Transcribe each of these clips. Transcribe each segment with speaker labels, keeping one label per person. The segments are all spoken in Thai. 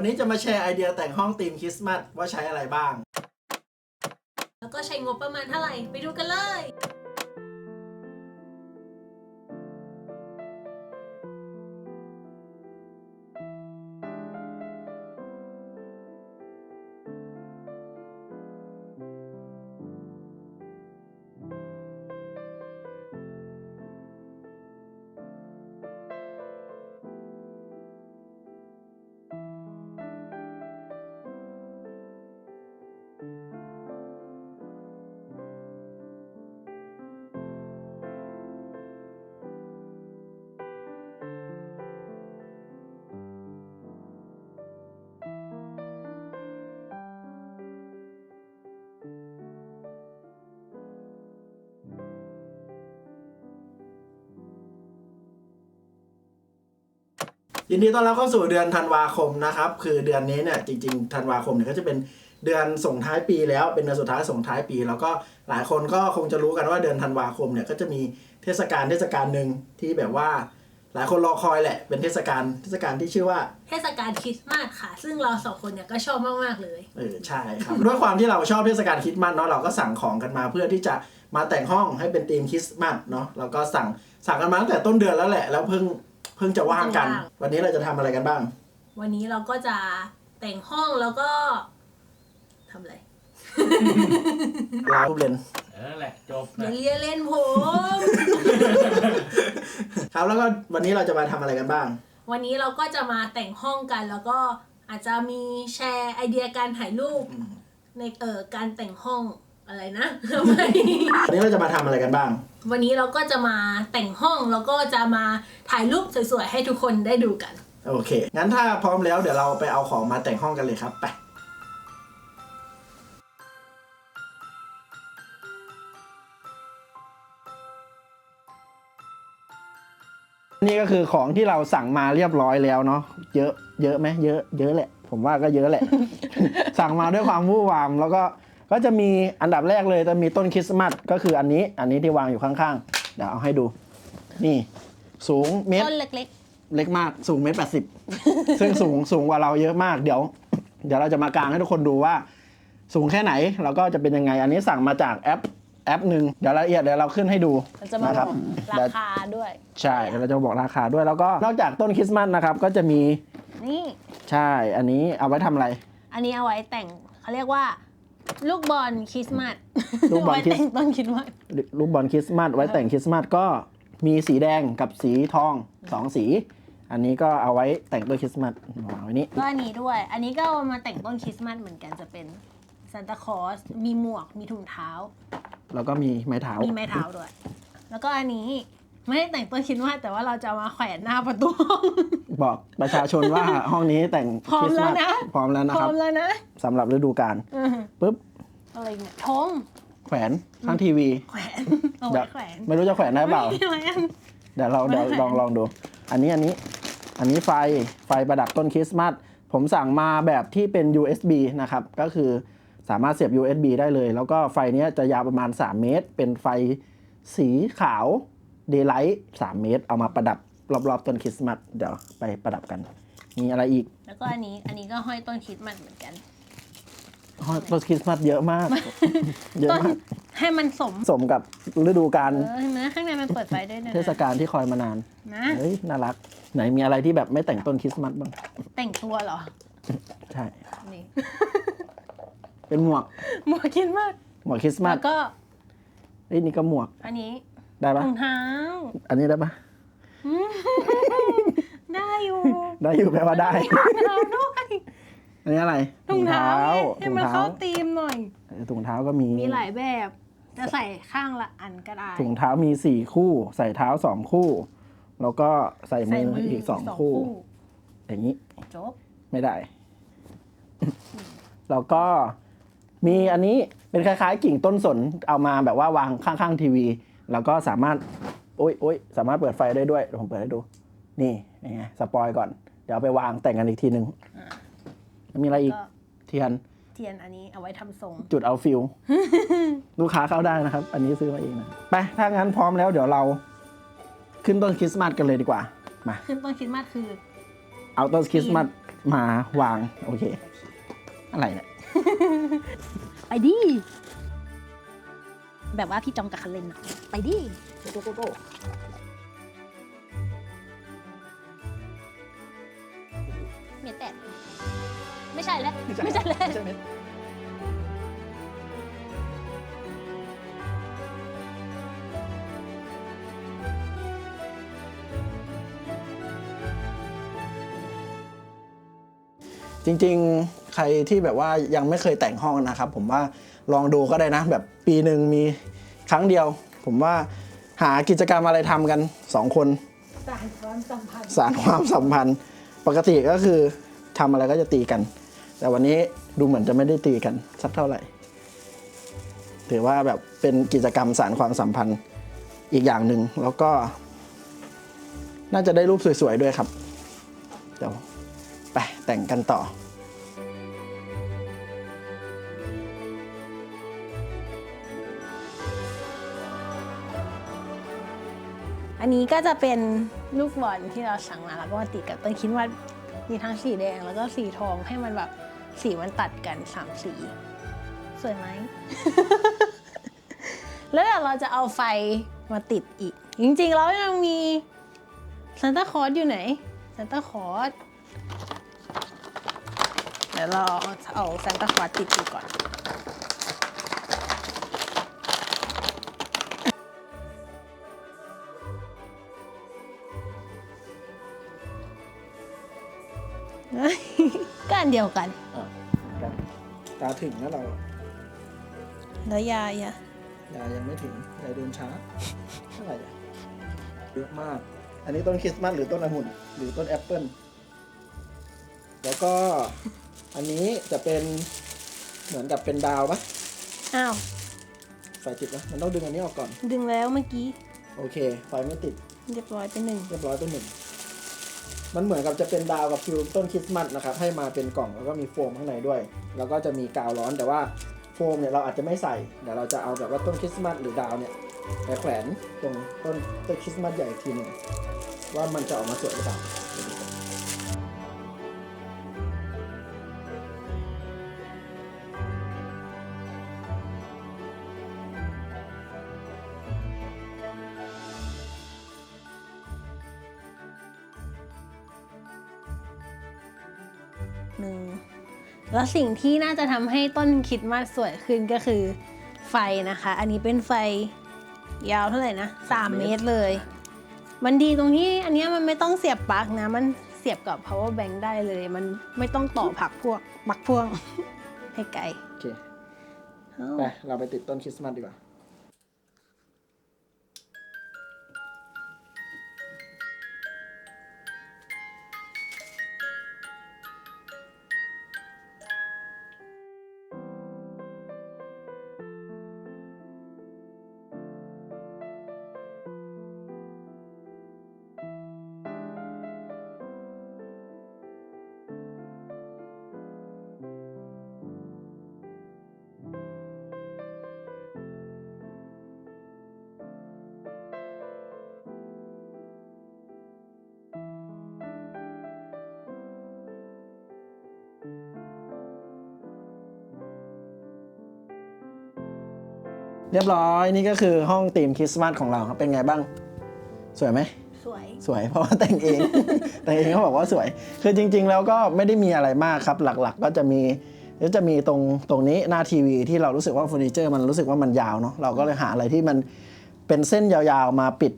Speaker 1: วันนี้จะมาแชร์ไอเดียแต่งห้องธีมคริสต์มาสว่าใช้อะไรบ้าง
Speaker 2: แล้วก็ใช้งบประมาณเท่าไหร่ ไปดูกันเลย
Speaker 1: ยินดีต้อนรับเข้าสู่เดือนธันวาคมนะครับ คือเดือนนี้เนี่ยจริงๆธันวาคมเนี่ยก็จะเป็นเดือนส่งท้ายปีแล้วเป็นเดือนสุดท้ายส่งท้ายปี แล้วก็หลายคนก็คงจะรู้กันว่าเดือนธันวาคมเนี่ยก็จะมีเทศกาลเทศกาลหนึ่งที่แบบว่า หลายคนรอคอยแหละเป็นเทศกาลเทศกาลที่ชื่อว่า
Speaker 2: เทศกาลคริสต์มาสค่ะ ซึ่งเราสองคนเนี่ยก็ชอบมากๆเลย
Speaker 1: เออใช่ครับ ด้วยความที่เราชอบเทศกาลคริสต์มาสเนาะเราก็สั่งของกันมาเพื่อที่จะมาแต่งห้องให้เป็นธีมคริสต์มาสเนาะเราก็สั่งสั่งกันมาตั้งแต่ต้นเดือนแล้วแหละ แล้วเพิ่ง เพิ่งจะว่างกัน
Speaker 2: ว่าง
Speaker 1: วันนี้เราจะทำอะไรกันบ้าง
Speaker 2: วันนี้เราก็จะแต่งห้องแล้วก็ทำอะไร
Speaker 1: เราเรียน
Speaker 3: เออแหละจบ
Speaker 2: อย่า
Speaker 3: นะ
Speaker 2: เลียเล่นผม
Speaker 1: ครับแล้วก็วันนี้เราจะมาทำอะไรกันบ้าง
Speaker 2: วันนี้เราก็จะมาแต่งห้องกันแล้วก็อาจจะมีแชร์ไอเดียการถ่ายรูปในเอ่อการแต่งห้อง อะไรนะทำไม
Speaker 1: วันนี้เราจะมาทำอะไรกันบ้าง
Speaker 2: วันนี้เราก็จะมาแต่งห้องแล้วก็จะมาถ่ายรูปสวยๆ ให้ทุกคนได้ดูกัน
Speaker 1: โอเค งั้นถ้าพร้อมแล้วเดี๋ยวเราไปเอาของมาแต่งห้องกันเลยครับ ไป นี่ก็คือของที่เราสั่งมาเรียบร้อยแล้วเนาะ เยอะ เยอะไหมเยอะ เยอะแหละ ผมว่าก็เยอะแหละ สั่งมาด้วยความวู่วามแล้วก็ ก็จะมีอันดับแรกเลยจะมีต้นคริสต์มาสก็คืออันนี้อันนี้ที่วางอยู่ข้างๆ เดี๋ยวเอาให้ดู นี่ สูงเมตร
Speaker 2: ต้นเล็ก
Speaker 1: เล็กมากสูงเมตรแปดสิบซึ่งสูงสูงกว่าเราเยอะมาก เดี๋ยว เดี๋ยวเราจะมากางให้ทุกคนดูว่า สูงแค่ไหนแล้วก็จะเป็นยังไง อันนี้สั่งมาจากแอปแอปหนึ่งเดี๋ยวรายละเอียดเดี๋ยวเราขึ้นให้ดู
Speaker 4: เราจะมา
Speaker 1: นะค
Speaker 4: บ
Speaker 1: รั
Speaker 4: อบก
Speaker 1: เดี๋
Speaker 4: รา
Speaker 1: ยว
Speaker 4: คาด้วย
Speaker 1: ใช่เดี๋ยวเราจะบอกราคาด้วยแล้วก็นอกจากต้นคริสต์มาสนะครับก็จะมี
Speaker 4: นี่
Speaker 1: ใช่อันนี้เอาไว้ทำอะไร
Speaker 4: อันนี้เอาไว้แต่งเขาเรียกว่า ลูกบอลคริสต์มาส
Speaker 1: ลูกบอล
Speaker 4: เาไว้
Speaker 1: คริส
Speaker 4: แต่งต้นคริสต์มาส
Speaker 1: ลูกบอลคริสต์มาสไว้แต่งคริสต์มาสก็มีสีแดงกับสีทองสองสี อันนี้ก็เอาไว้แต่งต้นคริสต์มาสวางไว้นี้
Speaker 4: ก็อันนี้ด้วย อันนี้ก็เอามาแต่งต้นคริสต์มาสเหมือนกันจะเป็นซานตาคลอสมีหมวกมีถุงเท้า
Speaker 1: แล้วก็มีไม้เท้า
Speaker 4: มีไม้เท้าด้วย แล้วก็อันนี้ไม่ได้แต่งต้นคริสต์มาสแต่ว่าเราจะเอามาแขวนหน้าประตูห้อง
Speaker 1: บอกประชาชนว่า ห้องนี้แต่ง
Speaker 4: พร้อม
Speaker 1: คริสต์มาส
Speaker 4: แล้วนะ
Speaker 1: พร้อมแล้วนะ
Speaker 4: พ
Speaker 1: ค
Speaker 4: ร้อ
Speaker 1: รับ
Speaker 4: มแล้วนะ
Speaker 1: สำหรับฤดูกาล
Speaker 4: อือ
Speaker 1: ปุ๊บ
Speaker 4: อะไรเนี่ยธง
Speaker 1: แขวนข้างทีวี
Speaker 4: แขวนเอา
Speaker 1: เดี๋
Speaker 4: ไว้
Speaker 1: ยว
Speaker 4: แขวน
Speaker 1: ไม่รู้จะแขวนได้เปล่า
Speaker 4: ไม่ไว้อัน
Speaker 1: เดี๋ยวเราเดี๋ยว
Speaker 4: ไม่แขวน
Speaker 1: ลองลองดู อันนี้อันนี้ อันนี้ไฟไฟประดับต้นคริสต์มาส ผมสั่งมาแบบที่เป็น USB นะครับ ก็คือสามารถเสียบ USB ได้เลย แล้วก็ไฟเนี้ยจะยาวประมาณ 3 เมตร เป็นไฟสีขาว Daylight 3 เมตร เอามาประดับรอบๆต้นคริสต์มาส เดี๋ยวไปประดับกัน มีอะไรอีก
Speaker 4: แล้วก็อันนี้ อันนี้ก็ห้อยต้นคริสต์มาสเหมือนกัน
Speaker 1: อ๋อต้นคริสต์มาสเยอะมาก เยอะ
Speaker 4: ต้น
Speaker 1: มาก
Speaker 4: ให้มันสม
Speaker 1: สมกับฤดูกาล
Speaker 4: เออเห็นไหมข้างในมันเปิดไฟได้ด้วยนะ
Speaker 1: เทศกาลที่คอยมานาน
Speaker 4: นะ
Speaker 1: เฮ้ยน่ารัก ไหนมีอะไรที่แบบไม่แต่งต้นคริสต์มาสบ้าง
Speaker 4: แต่งตัวเหรอ
Speaker 1: ใช่
Speaker 4: นี่
Speaker 1: เป็นหมวก
Speaker 4: หมวกคิดมาก
Speaker 1: หมวกคริสต์มา
Speaker 4: แล้
Speaker 1: ส
Speaker 4: วก็
Speaker 1: เฮ้ยนี่ก็หมวก
Speaker 4: อันนี้
Speaker 1: ได้ปะ
Speaker 4: ถุงเท้า
Speaker 1: อันนี้ได้ปะ
Speaker 4: ได้อยู่
Speaker 1: ได้อยู่แปลว่าได้
Speaker 4: ถุงเท้าด้วย
Speaker 1: อันนี้อะไร
Speaker 4: ถุงเท้าให้
Speaker 1: ถุง
Speaker 4: มัน
Speaker 1: เท้า
Speaker 4: เข้าธีมหน่อย
Speaker 1: เออถุงเท้าก็มี
Speaker 4: มีหลายแบบ จะใส่ข้างละอันก็ได้
Speaker 1: ถุงเท้ามีสี่คู่ ใส่เท้าสองคู่ แล้วก็ใส่มื
Speaker 4: ใส่
Speaker 1: อ
Speaker 4: มือ
Speaker 1: อี
Speaker 4: อี
Speaker 1: กสองคู่ อย่างนี้
Speaker 4: จบ
Speaker 1: ไม่ได้ แล้วก็มีอันนี้เป็นคล้ายๆ กิ่งต้นสนเอามาแบบว่าวางข้างๆทีวี แล้วก็สามารถโอ๊ยโอ๊ยสามารถเปิดไฟได้ด้วยเดี๋ยวผมเปิดให้ดู นี่ยังไงสปอยก่อน เดี๋ยวเอาไปวางแต่งกันอีกทีหนึ่ง มีอะไรอีก
Speaker 4: ก็
Speaker 1: เทียน
Speaker 4: เทียนอันนี้เอาไว้ทำทรง
Speaker 1: จุดเอาฟิล ลูกค้าเข้าได้นะครับ อันนี้ซื้อมาเองนะไป ถ้างั้นพร้อมแล้วเดี๋ยวเรา ขึ้นต้นคริสต์มาสกันเลยดีกว่า มา
Speaker 4: ขึ้นต้นคริสต์มาสคือ
Speaker 1: เอาต้นคริสต์มาสมาวาง โอเค อะไรเนี่ย
Speaker 4: ไปดิ แบบว่าพี่จองกับคันเลนอะไปดิ
Speaker 1: โกโกโก
Speaker 4: เใช่แล้วไม่ใช่แล้ว
Speaker 1: ไม่ใช่เม็ดจริงๆ ใครที่แบบว่ายังไม่เคยแต่งห้องนะครับ ผมว่าลองดูก็ได้นะ แบบปีหนึ่งมีครั้งเดียว ผมว่าหากิจกรรมอะไรทำกันสองคน
Speaker 2: สารความสัมพันธ์
Speaker 1: สารความสัมพันธ์ ปกติก็คือทำอะไรก็จะตีกัน แต่วันนี้ดูเหมือนจะไม่ได้ตีกันสักเท่าไหร่ ถือว่าแบบเป็นกิจกรรมสารความสัมพันธ์อีกอย่างหนึ่งแล้วก็ น่าจะได้รูปสวยๆด้วยครับ เดี๋ยวไปแต่งกันต่อ
Speaker 4: อันนี้ก็จะเป็นลูกบอลที่เราสั่งมาแล้วก็มาติดกับต้นคิดว่ามีทั้งสีแดงแล้วก็สีทองให้มันแบบ สีมันตัดกันสามสี สวยไหม แล้วเดี๋ยวเราจะเอาไฟมาติดอีก จริงๆ แล้วยังมีซันตาคลอสอยู่ไหนซันตาคลอสเดี๋ยวเราเอาซันตาคลอสติดดูก่อน ก็อันเดียวกัน
Speaker 1: ตาถึงนะเรา
Speaker 4: แล้วยายอะ
Speaker 1: ยายังไม่ถึงยายเดินช้าเท่าไหร่อะเยอะมาก อันนี้ต้นคริสต์มาสหรือต้นองุ่นหรือต้นแอปเปิลแล้วก็อันนี้จะเป็นเหมือนกับเป็นดาวปะ
Speaker 4: อ้าว
Speaker 1: ไฟติดปะมันต้องดึงอันนี้ออกก่อน
Speaker 4: ดึงแล้วเมื่อกี้
Speaker 1: โอเค ไฟไม่ติด
Speaker 4: เรียบร้อยไปหนึ่ง
Speaker 1: เรียบร้อยเป็นหนึ่ง มันเหมือนกับจะเป็นดาวกับฟิลต้นคริสต์มาสนะครับให้มาเป็นกล่องแล้วก็มีโฟมข้างในด้วย แล้วก็จะมีกาวร้อนแต่ว่าโฟมเนี่ยเราอาจจะไม่ใส่เดี๋ยวเราจะเอาแบบว่าต้นคริสต์มาสหรือดาวเนี่ยไปแขวนตรงต้นต้นคริสต์มาสใหญ่อีกทีหนึ่งว่ามันจะออกมาสวยหรือเปล่า
Speaker 4: หนึ่งแล้วสิ่งที่น่าจะทำให้ต้นคริดมาสสวยขึ้นก็คือไฟนะคะ อันนี้เป็นไฟยาวเท่าไหร่นะสามเมตรเลย มันดีตรงที่อันเนี้ยมันไม่ต้องเสียบปลั๊กนะ มันเสียบกับ power bank ได้เลย มันไม่ต้องต่อผักพวกปลักพ่วงให้ไกล
Speaker 1: โอเค
Speaker 4: เอ้า
Speaker 1: ไปเราไปติดต้นคริสต์มาสดีกว่า เรียบร้อยนี่ก็คือห้องธีมคริสต์มาสของเราครับเป็นไงบ้าง สวยไหม
Speaker 4: สวย
Speaker 1: สวยเพราะว่าแต่งเอง แต่งเองเขาบอกว่าสวย คือจริง ๆ แล้วก็ไม่ได้มีอะไรมากครับ หลักๆ ก็จะมีก็จะมีตรงตรงนี้หน้าทีวีที่เรารู้สึกว่าเฟอร์นิเจอร์มันรู้สึกว่ามันยาวเนาะเราก็เลยหาอะไรที่มันเป็นเส้นยาวๆมาปิด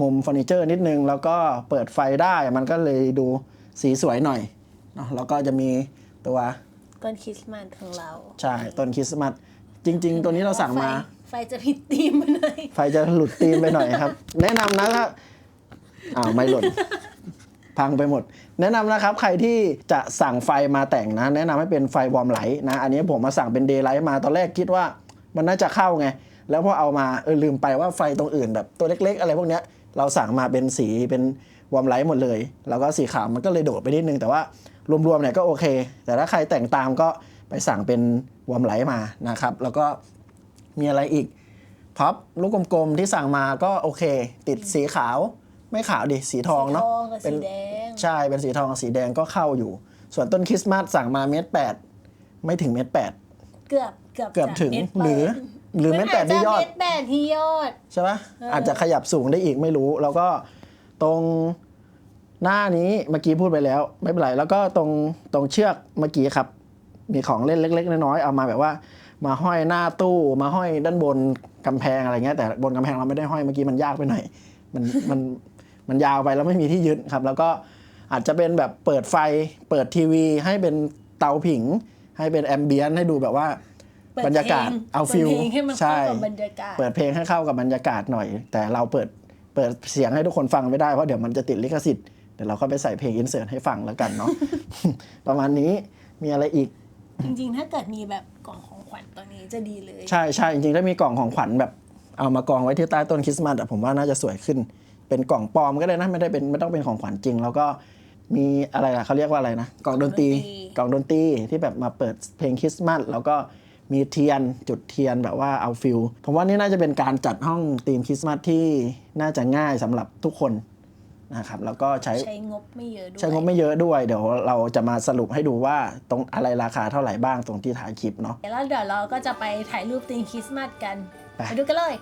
Speaker 1: มุมเฟอร์นิเจอร์นิดนึง แล้วก็เปิดไฟได้มันก็เลยดูสีสวยหน่อยเนาะแล้วก็จะมีตัว
Speaker 4: ต้นคริสต์มาสของเรา
Speaker 1: ใช่ต้นคริสต์มาสจริง ๆ ตัวนี้เราสั่งมา
Speaker 4: ไฟไฟจะผิดธีมไปหน่อย
Speaker 1: ไฟจะหลุดตีมไปหน่อยครับ แนะนำนะครับอ้าวไม่หล่น พังไปหมด แนะนำนะครับ ใครที่จะสั่งไฟมาแต่งนะ แนะนำให้เป็นไฟวอร์มไลท์นะ อันนี้ผมมาสั่งเป็นเดย์ไลท์มาตอนแรกคิดว่ามันน่าจะเข้าไง แล้วพอเอามาเออลืมไปว่าไฟตรงอื่นแบบตัวเล็ก ๆ อะไรพวกเนี้ยเราสั่งมาเป็นสีเป็นวอร์มไลท์หมดเลย แล้วก็สีขาวมันก็เลยโดดไปนิดนึง แต่ว่ารวมๆเนี่ยก็โอเค แต่ถ้าใครแต่งตามก็ไปสั่งเป็นวอร์มไลท์มานะครับ แล้วก็ มีอะไรอีกพับลูกกลมๆที่สั่งมาก็โอเค ติดสีขาว ไม่ขาวดิสีทองเนาะ
Speaker 4: สีทองกับ
Speaker 1: เป็น
Speaker 4: สีแดง
Speaker 1: ใช่เป็นสีทองกับสีแดงก็เข้าอยู่ ส่วนต้นคริสต์มาสสั่งมาเมตรแปดไม่ถึงเมตรแปด
Speaker 4: เกือบเกือบ
Speaker 1: เกือบ
Speaker 4: จะ
Speaker 1: ถึง
Speaker 4: เม็ด
Speaker 1: หรือ
Speaker 4: แปด
Speaker 1: หรือเมตรแปดที่ยอด
Speaker 4: มันอาจจะเม็ดแปดที่ยอด
Speaker 1: ใช่ปะ
Speaker 4: เอออ
Speaker 1: อาจจะขยับสูงได้อีกไม่รู้ แล้วก็ตรงหน้านี้เมื่อกี้พูดไปแล้ว ไม่เป็นไรแล้วก็ตรงตรงเชือกเมื่อกี้ครับ มีของเล่นเล็ก ๆ น้อยๆเอามาแบบว่า มาห้อยหน้าตู้มาห้อยด้านบนกำแพงอะไรเงี้ยแต่บนกำแพงเราไม่ได้ห้อยเมื่อกี้มันยากไปหน่อย มันมันมันยาวไปแล้วไม่มีที่ยึดครับ แล้วก็อาจจะเป็นแบบเปิดไฟเปิดทีวี ให้เป็นเตาผิง ให้เป็นแอมเบียนให้ดูแบบว่า
Speaker 4: เปิด
Speaker 1: บรรยากาศ
Speaker 4: พลง
Speaker 1: เอาฟิล
Speaker 4: ปิดเพลงให้มันเข้า
Speaker 1: ใช่
Speaker 4: กับบรรยากาศ
Speaker 1: เปิดเพลงให้เข้ากับบรรยากาศหน่อย แต่เราเปิดเปิดเสียงให้ทุกคนฟังไม่ได้เพราะเดี๋ยวมันจะติดลิขสิทธิ์เดี๋ยวเราก็ไปใส่เพลงอินเสิร์ตให้ฟังแล้วกันเนาะประมาณนี้มีอะไรอีก
Speaker 4: จริงๆ ถ้าเกิดมีแบบกล่องของขวัญตัวนี้จะดีเลย
Speaker 1: ใช่ใช่จริงๆถ้ามีกล่องของขวัญแบบเอามากองไว้ที่ใต้ต้นคริสต์มาสอะผมว่าน่าจะสวยขึ้น เป็นกล่องปลอมก็ได้นะไม่ได้เป็นไม่ต้องเป็นของขวัญจริง แล้วก็มีอะไรนะเขาเรียกว่าอะไรนะกล่องดนตรีกล่องดนตรีที่แบบมาเปิดเพลงคริสต์มาสแล้วก็มีเทียนจุดเทียนแบบว่าเอาฟิลผมว่านี่น่าจะเป็นการจัดห้องธีมคริสต์มาสที่น่าจะง่ายสำหรับทุกคน นะครับแล้วก็ใช้
Speaker 4: ใช้งบไม่เยอะด้วย
Speaker 1: ใช้งบไม่เยอะด้วย เดี๋ยวเราจะมาสรุปให้ดูว่าตรงอะไรราคาเท่าไหร่บ้างตรงที่ถ่ายคลิปเนาะ
Speaker 4: แล้วเดี๋ยวเราก็จะไปถ่ายรูปตีนคริสต์มาสกัน
Speaker 1: ไป
Speaker 4: ไปดูกันเลย